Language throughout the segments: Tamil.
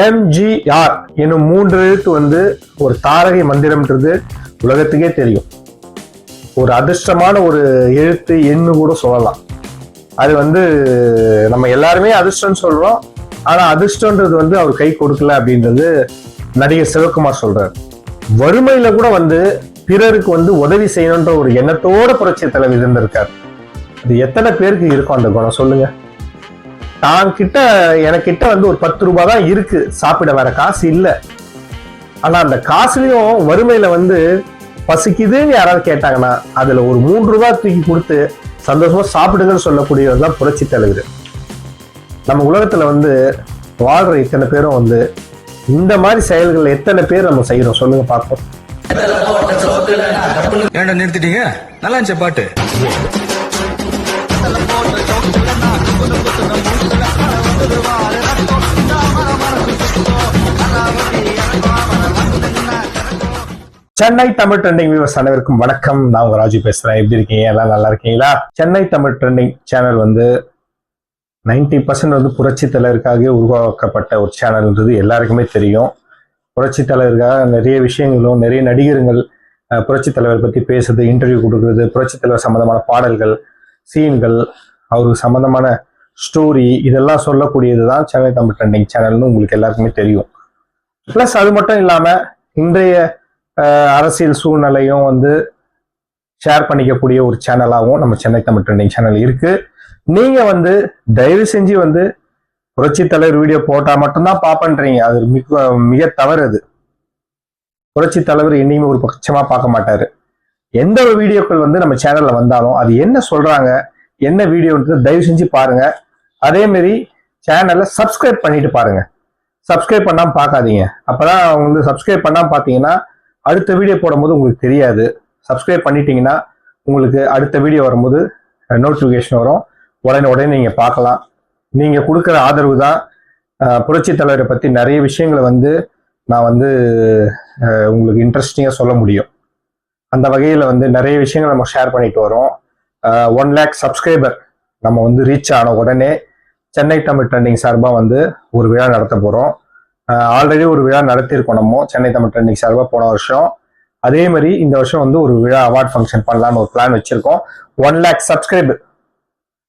எம்ஜிஆர் என்னும் மூன்று எழுத்து வந்து ஒரு தாரகை மந்திரம்ன்றது உலகத்துக்கே தெரியும். ஒரு அதிர்ஷ்டமான ஒரு எழுத்து எண்ணு கூட சொல்லலாம். அது வந்து நம்ம எல்லாருமே அதிர்ஷ்டம்னு சொல்றோம். ஆனா அதிர்ஷ்டம்ன்றது வந்து அவர் கை கொடுக்கல அப்படின்றது நடிகர் சிவகுமார் சொல்றாரு. வறுமையில கூட வந்து பிறருக்கு வந்து உதவி செய்யணுன்ற ஒரு எண்ணத்தோட புரட்சி தலைவர் இருந்திருக்காரு. இது எத்தனை பேருக்கு இருக்கும் அந்த குணம் சொல்லுங்க. தான் கிட்ட எனக்கிட்ட வந்து ஒரு பத்து ரூபாய் தான் இருக்கு. சாப்பிட வேற காசு இல்லை. ஆனா அந்த காசுலயும் வறுமையில வந்து பசிக்குதுன்னு யாராவது கேட்டாங்கன்னா அதுல ஒரு மூன்று ரூபாய் தூக்கி கொடுத்து சந்தோஷமா சாப்பிடுங்கன்னு சொல்லக்கூடியவர் தான் புரட்சி தலைவர். நம்ம உலகத்துல வந்து வாழ்ற இத்தனை பேரும் வந்து இந்த மாதிரி செயல்கள் எத்தனை பேர் நம்ம செய்யறோம் சொல்லுங்க பார்ப்போம். ஏன்டா நிறுத்திட்டீங்க? நல்லா இருந்துச்சு பாட்டு. சென்னை தமிழ் ட்ரெண்டிங் வியூவர்ஸ் அனைவருக்கும் வணக்கம். நான் உங்க ராஜு பேசுறேன். எப்படி இருக்கீங்க? எல்லாம் நல்லா இருக்கீங்களா? சென்னை தமிழ் ட்ரெண்டிங் சேனல் வந்து 90% பர்சன்ட் வந்து புரட்சி தலைவருக்காக உருவாக்கப்பட்ட ஒரு சேனல்ன்றது எல்லாருக்குமே தெரியும். புரட்சி தலைவருக்காக நிறைய விஷயங்களும் நிறைய நடிகர்கள் புரட்சி தலைவர் பற்றி பேசுறது இன்டர்வியூ கொடுக்குறது புரட்சி தலைவர் சம்மந்தமான பாடல்கள் சீன்கள் அவருக்கு சம்மந்தமான ஸ்டோரி இதெல்லாம் சொல்லக்கூடியது தான் சென்னை தமிழ் ட்ரெண்டிங் சேனல்னு உங்களுக்கு எல்லாருக்குமே தெரியும். ப்ளஸ் அது மட்டும் இல்லாம இன்றைய அரசியல் சூழ்நிலையும் வந்து ஷேர் பண்ணிக்கக்கூடிய ஒரு சேனலாகவும் நம்ம சென்னை தமிழ் ட்ரெண்டிங் சேனல் இருக்கு. நீங்க வந்து தயவு செஞ்சு வந்து புரட்சி தலைவர் வீடியோ போட்டா மட்டும்தான் பார்ப்பன்றீங்க அது மிக மிக தவறு அது. புரட்சி தலைவர் என்னையுமே ஒரு பட்சமா பார்க்க மாட்டாரு. எந்த ஒரு வீடியோக்கள் வந்து நம்ம சேனலில் வந்தாலும் அது என்ன சொல்றாங்க என்ன வீடியோன்றது தயவு செஞ்சு பாருங்க. அதே மாதிரி சேனலை சப்ஸ்கிரைப் பண்ணிட்டு பாருங்க. சப்ஸ்கிரைப் பண்ணாம பார்க்காதீங்க. அப்பதான் வந்து சப்ஸ்கிரைப் பண்ணாம பார்த்தீங்கன்னா அடுத்த வீடியோ போடும்போது உங்களுக்கு தெரியாது. சப்ஸ்கிரைப் பண்ணிட்டீங்கன்னா உங்களுக்கு அடுத்த வீடியோ வரும்போது நோட்டிஃபிகேஷன் வரும். உடனே உடனே நீங்க பார்க்கலாம். நீங்க கொடுக்குற ஆதரவு தான் புரட்சி தலைவரை பத்தி நிறைய விஷயங்களை வந்து நான் வந்து உங்களுக்கு இன்ட்ரெஸ்டிங்காக சொல்ல முடியும். அந்த வகையில் வந்து நிறைய விஷயங்கள் நம்ம ஷேர் பண்ணிட்டு வரோம். ஒன் லேக் சப்ஸ்கிரைபர் நம்ம வந்து ரீச் ஆன உடனே சென்னை தமிழ் ட்ரெண்டிங் சார்பாக வந்து ஒரு விழா நடத்த போகிறோம் ஆல்ரெடி ஒரு விழா நடத்தியிருக்கோம் நம்ம சென்னை தமிழ் ட்ரெண்டிங் சார்பாக போன வருஷம். அதே மாதிரி இந்த வருஷம் வந்து ஒரு விழா அவார்ட் ஃபங்க்ஷன் பண்ணலான்னு ஒரு பிளான் வச்சுருக்கோம். ஒன் லேக் சப்ஸ்கிரைப்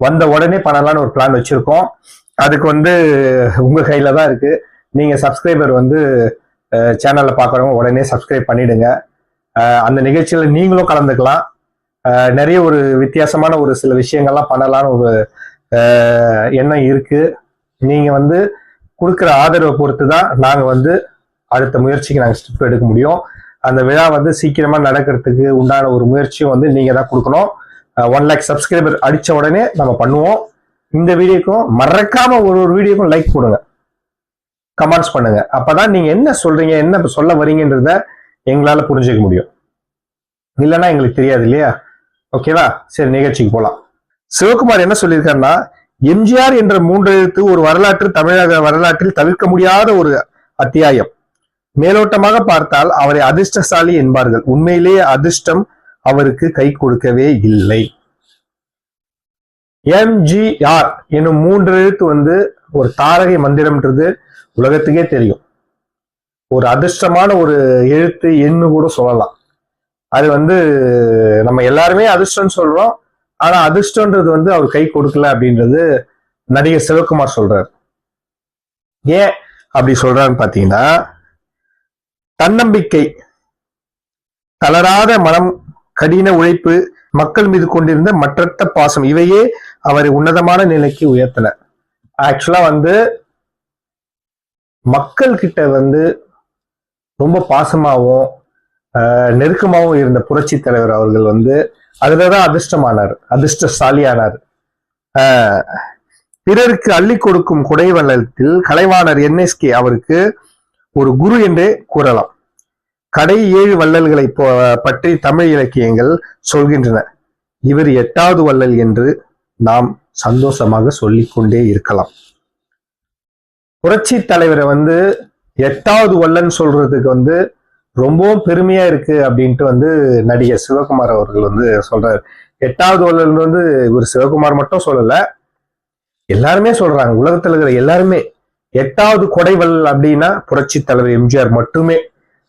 வந்த உடனே பண்ணலான்னு ஒரு பிளான் வச்சுருக்கோம். அதுக்கு வந்து உங்கள் கையில் தான் இருக்குது நீங்கள் சப்ஸ்கிரைபர் வந்து சேனலில் பார்க்குறவங்க உடனே சப்ஸ்கிரைப் பண்ணிவிடுங்க அந்த நிகழ்ச்சியில் நீங்களும் கலந்துக்கலாம். நிறைய ஒரு வித்தியாசமான ஒரு சில விஷயங்கள்லாம் பண்ணலான்னு ஒரு எண்ணம் இருக்கு. நீங்க வந்து கொடுக்குற ஆதரவை பொறுத்து தான் நாங்க வந்து அடுத்த முயற்சிக்கு நாங்கள் ஸ்டெப் எடுக்க முடியும். அந்த விழா வந்து சீக்கிரமா நடக்கிறதுக்கு உண்டான ஒரு முயற்சியும் வந்து நீங்க தான் கொடுக்கணும். ஒன் லேக் சப்ஸ்கிரைபர் அடிச்ச உடனே நம்ம பண்ணுவோம். இந்த வீடியோக்கும் மறக்காம ஒரு ஒரு வீடியோக்கும் லைக் கொடுங்க கமெண்ட்ஸ் பண்ணுங்க. அப்பதான் நீங்க என்ன சொல்றீங்க என்ன சொல்ல வரீங்கன்றத எங்களால புரிஞ்சுக்க முடியும். இல்லைன்னா எங்களுக்கு தெரியாது இல்லையா? ஓகேவா சரி நிகழ்ச்சிக்கு போலாம். சிவகுமார் என்ன சொல்லியிருக்காருன்னா எம்ஜிஆர் என்ற மூன்று எழுத்து ஒரு வரலாற்று தமிழக வரலாற்றில் தவிர்க்க முடியாத ஒரு அத்தியாயம். மேலோட்டமாக பார்த்தால் அவரை அதிர்ஷ்டசாலி என்பார்கள். உண்மையிலேயே அதிர்ஷ்டம் அவருக்கு கை கொடுக்கவே இல்லை. எம்ஜிஆர் என்னும் மூன்று எழுத்து வந்து ஒரு தாரகை மந்திரம்ன்றது உலகத்துக்கே தெரியும். ஒரு அதிர்ஷ்டமான ஒரு எழுத்து எண்ணு கூட சொல்லலாம். அது வந்து நம்ம எல்லாருமே அதிர்ஷ்டம் சொல்றோம். ஆனா அதிர்ஷ்டம்ன்றது வந்து அவர் கை கொடுக்கல அப்படின்றது நடிகர் சிவகுமார் சொல்றாரு. ஏன் அப்படி சொல்றாருன்னு பாத்தீங்கன்னா தன்னம்பிக்கை தளராத மனம் கடின உழைப்பு மக்கள் மீது கொண்டிருந்த மற்றற்ற பாசம் இவையே அவரை உன்னதமான நிலைக்கு உயர்த்தன. ஆக்சுவலா வந்து மக்கள் கிட்ட வந்து ரொம்ப பாசமாகவும் ஆஹ், நெருக்கமாகவும் இருந்த புரட்சி தலைவர் அவர்கள் வந்து அதுலதான் அதிர்ஷ்டமானார் அதிர்ஷ்டசாலியானார். பிறருக்கு அள்ளி கொடுக்கும் குடைவள்ளத்தில் கலைவாணர் என்எஸ்கே அவருக்கு ஒரு குரு என்றே கூறலாம். கடை ஏழு வள்ளல்களை பற்றி தமிழ் இலக்கியங்கள் சொல்கின்றன. இவர் எட்டாவது வள்ளல் என்று நாம் சந்தோஷமாக சொல்லிக்கொண்டே இருக்கலாம். புரட்சி தலைவரை வந்து எட்டாவது வள்ளன் சொல்றதுக்கு வந்து ரொம்பவும் பெருமையா இருக்கு அப்படின்ட்டு வந்து நடிகர் சிவகுமார் அவர்கள் வந்து சொல்றாரு. எட்டாவது வள்ளல் வந்து ஒரு சிவகுமார் மட்டும் சொல்லல. எல்லாருமே சொல்றாங்க. உலகத்துல இருக்கிற எல்லாருமே. எட்டாவது கொடைவல் அப்படின்னா புரட்சி தலைவர் எம்ஜிஆர் மட்டுமே.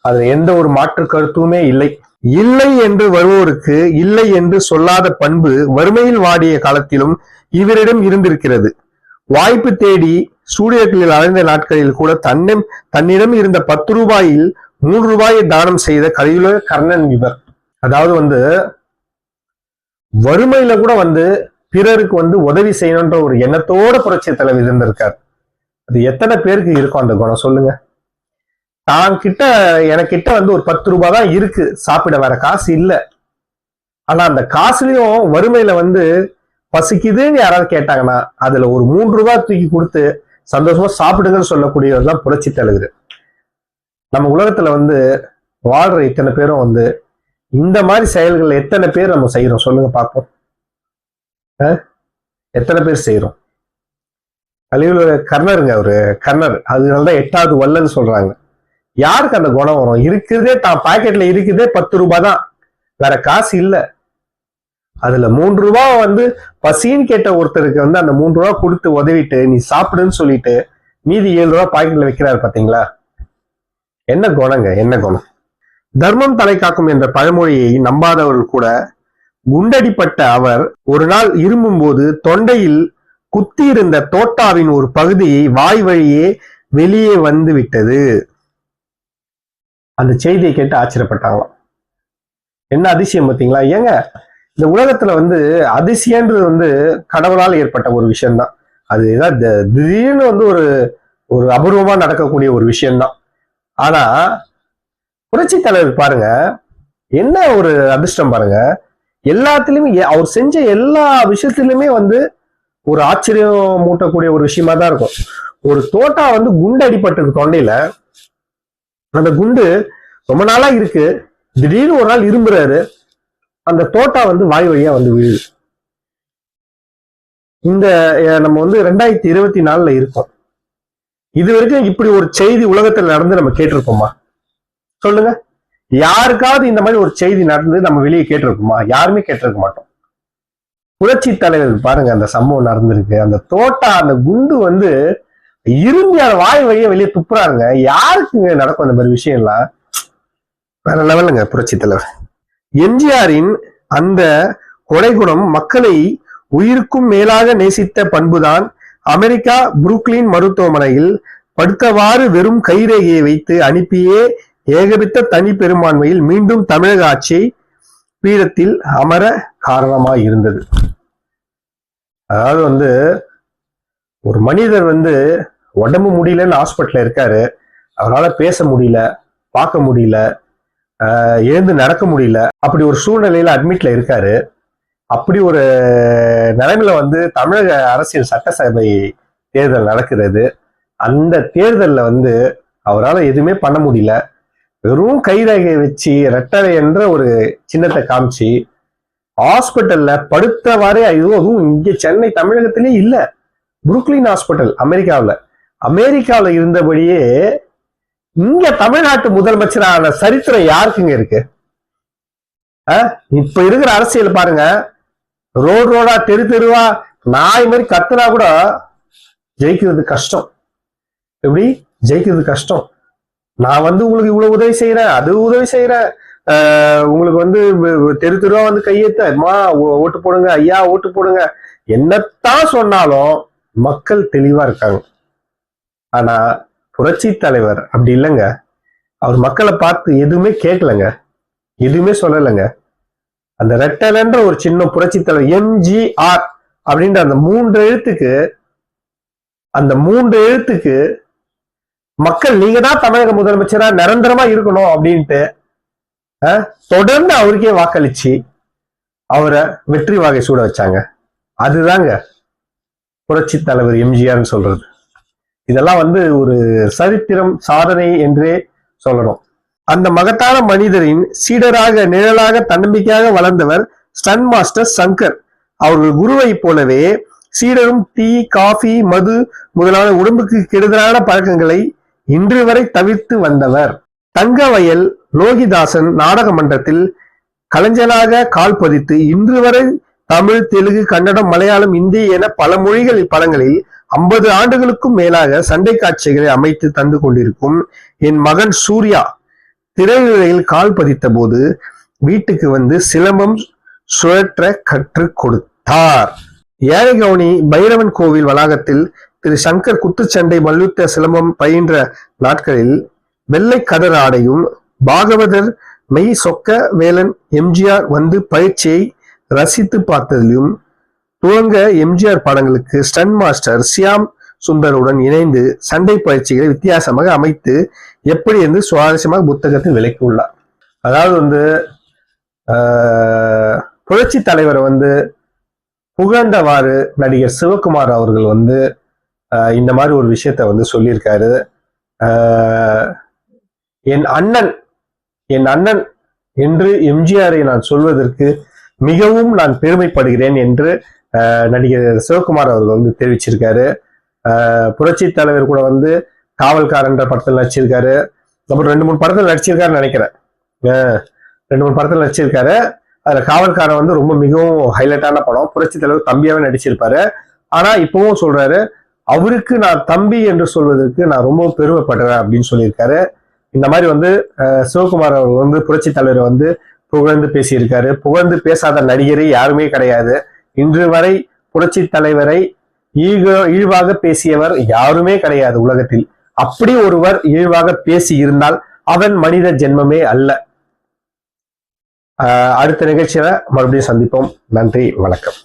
அதுல எந்த ஒரு மாற்று கருத்துமே இல்லை. இல்லை என்று வருவோருக்கு இல்லை என்று சொல்லாத பண்பு வறுமையில் வாடிய காலத்திலும் இவரிடம் இருந்திருக்கிறது. வாய்ப்பு தேடி ஸ்டூடியோக்களில் அலைந்த நாட்களில் கூட தன்னம் தன்னிடம் இருந்த பத்து ரூபாயில் மூன்று ரூபாயை தானம் செய்த கலியுலக கர்ணன் இவர். அதாவது வந்து வறுமையில கூட வந்து பிறருக்கு வந்து உதவி செய்யணுன்ற ஒரு எண்ணத்தோட புரட்சி தலைவர் இருந்திருக்கார். அது எத்தனை பேருக்கு இருக்கும் அந்த குணம் சொல்லுங்க. தான் கிட்ட எனக்கிட்ட வந்து ஒரு பத்து ரூபாய் தான் இருக்கு. சாப்பிட வேற காசு இல்ல. ஆனா அந்த காசுலயும் வறுமையில வந்து பசிக்குதுன்னு யாராவது கேட்டாங்கன்னா அதுல ஒரு மூன்று ரூபாய் தூக்கி கொடுத்து சந்தோஷமா சாப்பிடுங்கன்னு சொல்லக்கூடியவர் தான் புரட்சி தலைவர். நம்ம உலகத்துல வந்து வாழ்ற இத்தனை பேரும் வந்து இந்த மாதிரி செயல்கள் எத்தனை பேர் நம்ம செய்யறோம் சொல்லுங்க பார்ப்போம். எத்தனை பேர் செய்யறோம் கழிவுல கர்ணருங்க அவரு. கர்ணர். அதனாலதான் எட்டாவது வல்லன்னு சொல்றாங்க. யாருக்கு அந்த குணம் வரும்? இருக்கிறதே தான் பாக்கெட்ல இருக்குதே பத்து ரூபாய் தான். வேற காசு இல்ல. அதுல மூன்று ரூபாய் வந்து பசின்னு கேட்ட ஒருத்தருக்கு வந்து அந்த மூன்று ரூபாய் கொடுத்து உதவிட்டு நீ சாப்பிடுன்னு சொல்லிட்டு மீதி ஏழு ரூபாய் பாக்கெட்ல வைக்கிறாரு பாத்தீங்களா என்ன குணங்க? என்ன குணம்? தர்மம் தலை காக்கும் என்ற பழமொழியை நம்பாதவர்கள் கூட குண்டடிப்பட்ட அவர் ஒரு நாள் இருமும் போது தொண்டையில் குத்தியிருந்த தோட்டாவின் ஒரு பகுதியை வாய் வழியே வெளியே வந்து விட்டது. அந்த செய்தியை கேட்டு ஆச்சரியப்பட்டாங்களாம். என்ன அதிசயம் பார்த்தீங்களா? ஏங்க இந்த உலகத்துல வந்து அதிசயன்றது வந்து கடவுளால் ஏற்பட்ட ஒரு விஷயம்தான். அது ஏதாவது திடீர்னு வந்து ஒரு ஒரு அபூர்வமா நடக்கக்கூடிய ஒரு விஷயம்தான். ஆனா புரட்சி தலைவர் பாருங்க என்ன ஒரு அதிர்ஷ்டம் பாருங்க எல்லாத்துலயுமே எ- அவர் செஞ்ச எல்லா விஷயத்திலுமே வந்து ஒரு ஆச்சரியம் மூட்டக்கூடிய ஒரு விஷயமா தான் இருக்கும். ஒரு தோட்டா வந்து குண்டு அடிபட்டிருக்கு தொண்டையில. அந்த குண்டு ரொம்ப நாளா இருக்கு. திடீர்னு ஒரு நாள் இரும்புறாரு. அந்த தோட்டா வந்து வாய் வழியா வந்து விழுது. இந்த நம்ம வந்து ரெண்டாயிரத்தி இருபத்தி நாலுல இருக்கோம். இது வரைக்கும் இப்படி ஒரு செய்தி உலகத்துல நடந்து நம்ம கேட்டிருக்கோமா? சொல்லுங்க. யாருக்காவது இந்த மாதிரி ஒரு செய்தி நடந்து நம்ம வெளியே கேட்டிருக்கோமா? யாருமே கேட்டிருக்க மாட்டோம். புரட்சி தலைவர் பாருங்க அந்த சம்பவம் நடந்திருக்கு. அந்த தோட்டா அந்த குண்டு வந்து இரும்பி அந்த வாய் வழியை வெளியே துப்புறாருங்க. யாருக்குங்க நடக்கும் அந்த மாதிரி விஷயம் எல்லாம் வேற லெவலுங்க புரட்சி தலைவர். எம்ஜிஆரின் அந்த கொடைகுணம் மக்களை உயிருக்கும் மேலாக நேசித்த பண்புதான் அமெரிக்கா புருக்லின் மருத்துவமனையில் படுத்தவாறு வெறும் கைரேகையை வைத்து அனுப்பியே ஏகபித்த தனி பெரும்பான்மையில் மீண்டும் தமிழக ஆட்சி பீடத்தில் அமர காரணமாக இருந்தது. அதாவது வந்து ஒரு மனிதர் வந்து உடம்பு முடியலன்னு ஹாஸ்பிட்டல்ல இருக்காரு. அவரால் பேச முடியல பார்க்க முடியல எழுந்து நடக்க முடியல. அப்படி ஒரு சூழ்நிலையில அட்மிட்ல இருக்காரு. அப்படி ஒரு நிலைமையில வந்து தமிழக அரசியல் சட்டசபை தேர்தல் நடக்கிறது. அந்த தேர்தலில் வந்து அவரால் எதுவுமே பண்ண முடியல. வெறும் கைரேகையை வச்சு ரெட்டரை என்ற ஒரு சின்னத்தை காமிச்சு ஹாஸ்பிட்டல்ல படுத்தவாறே இதுவும் அதுவும் இங்கே சென்னை தமிழகத்திலே இல்லை. புருக்லின் ஹாஸ்பிட்டல் அமெரிக்காவில். அமெரிக்காவில் இருந்தபடியே இங்க தமிழ்நாட்டு முதலமைச்சரான சரித்திரம் யாருக்குங்க இருக்கு? இப்ப இருக்கிற அரசியல் பாருங்க. ரோடு ரோடா தெரு தெருவா நாய் மாதிரி கத்துனா கூட ஜெயிக்கிறது கஷ்டம். எப்படி? ஜெயிக்கிறது கஷ்டம். நான் வந்து உங்களுக்கு இவ்வளவு உதவி செய்யறேன் அது உதவி செய்யறேன் உங்களுக்கு வந்து தெரு தெருவா வந்து கையெத்த அம்மா ஓ- ஓட்டு போடுங்க ஐயா ஓட்டு போடுங்க. என்னத்தான் சொன்னாலும் மக்கள் தெளிவா இருக்காங்க. ஆனா புரட்சி தலைவர் அப்படி இல்லைங்க. அவர் மக்களை பார்த்து எதுவுமே கேட்கலங்க. எதுவுமே சொல்லலைங்க. அந்த ரெட்டலன்ற ஒரு சின்ன புரட்சி தலைவர் எம்ஜிஆர் அப்படின்ற அந்த மூன்று எழுத்துக்கு அந்த மூன்று எழுத்துக்கு மக்கள் நீங்க தான் தமிழக முதலமைச்சரா நிரந்தரமா இருக்கணும் அப்படின்ட்டு தொடர்ந்து அவருக்கே வாக்களிச்சு அவரை வெற்றி வாகை சூட வச்சாங்க. அதுதாங்க புரட்சி தலைவர் எம்ஜிஆர்னு சொல்றது. இதெல்லாம் வந்து ஒரு சரித்திரம் சாதனை என்றே சொல்லணும். அந்த மகத்தான மனிதரின் சீடராக நிழலாக தன்னம்பிக்கையாக வளர்ந்தவர் ஸ்டன் மாஸ்டர் சங்கர். அவர்கள் குருவை போலவே சீடரும் டீ காஃபி மது முதலான உடம்புக்கு கெடுதலான பழக்கங்களை இன்று வரை தவிர்த்து வந்தவர். தங்கவயல் லோகிதாசன் நாடக மன்றத்தில் கலைஞனாக கால் பதித்து இன்று வரை தமிழ் தெலுங்கு கன்னடம் மலையாளம் இந்தி என பல மொழிகள் படங்களில் ஐம்பது ஆண்டுகளுக்கும் மேலாக சண்டை காட்சிகளை அமைத்து தந்து கொண்டிருக்கும் என் மகன் சூர்யா. திரைநிலையில் கால் பதித்த போது வீட்டுக்கு வந்து சிலம்பம் சுழற்ற கற்றுக் கொடுத்தார். ஏழைகவுனி பைரவன் கோவில் வளாகத்தில் திரு சங்கர் குத்துச்சண்டை மல்யுத்த சிலம்பம் பயின்ற நாட்களில் வெள்ளை கதர் ஆடையும் பாகவதர் மெய் சொக்க வேலன் எம்ஜிஆர் வந்து பயிற்சியை ரசித்து பார்த்ததிலும் துவங்க எம்ஜிஆர் படங்களுக்கு ஸ்டன் மாஸ்டர் சியாம் சுந்தருடன் இணைந்து சண்டை பயிற்சிகளை வித்தியாசமாக அமைத்து எப்படி என்று சுவாரஸ்யமாக புத்தகத்தில் விளக்கியுள்ளார். அதாவது வந்து புரட்சி தலைவரை வந்து புகழ்ந்தவாறு நடிகர் சிவகுமார் அவர்கள் வந்து இந்த மாதிரி ஒரு விஷயத்த வந்து சொல்லியிருக்காரு. என் அண்ணன் என் அண்ணன் என்று எம்ஜிஆரை நான் சொல்வதற்கு மிகவும் நான் பெருமைப்படுகிறேன் என்று நடிகர் சிவகுமார் அவர்கள் வந்து தெரிவிச்சிருக்காரு. புரட்சி தலைவர் கூட வந்து காவல்காரன்ற படத்தில் நடிச்சிருக்காரு. அப்புறம் ரெண்டு மூணு படத்தில் நடிச்சிருக்காருன்னு நினைக்கிறேன். ஆஹ், ரெண்டு மூணு படத்தில் நடிச்சிருக்காரு. அதில் காவல்காரன் வந்து ரொம்ப மிகவும் ஹைலைட்டான படம். புரட்சி தலைவர் தம்பியாவே நடிச்சிருப்பாரு. ஆனா இப்பவும் சொல்றாரு அவருக்கு நான் தம்பி என்று சொல்வதற்கு நான் ரொம்ப பெருமைப்படுறேன் அப்படின்னு சொல்லியிருக்காரு. இந்த மாதிரி வந்து சிவகுமார் அவர் வந்து புரட்சி தலைவரை வந்து புகழ்ந்து பேசியிருக்காரு. புகழ்ந்து பேசாத நடிகரே யாருமே கிடையாது. இன்று வரை புரட்சி தலைவரை ஈக இழிவாக பேசியவர் யாருமே கிடையாது உலகத்தில். அப்படி ஒருவர் இழிவாக பேசி இருந்தால் அவன் மனித ஜென்மமே அல்ல. அடுத்த நிகழ்ச்சியில மறுபடியும் சந்திப்போம். நன்றி வணக்கம்.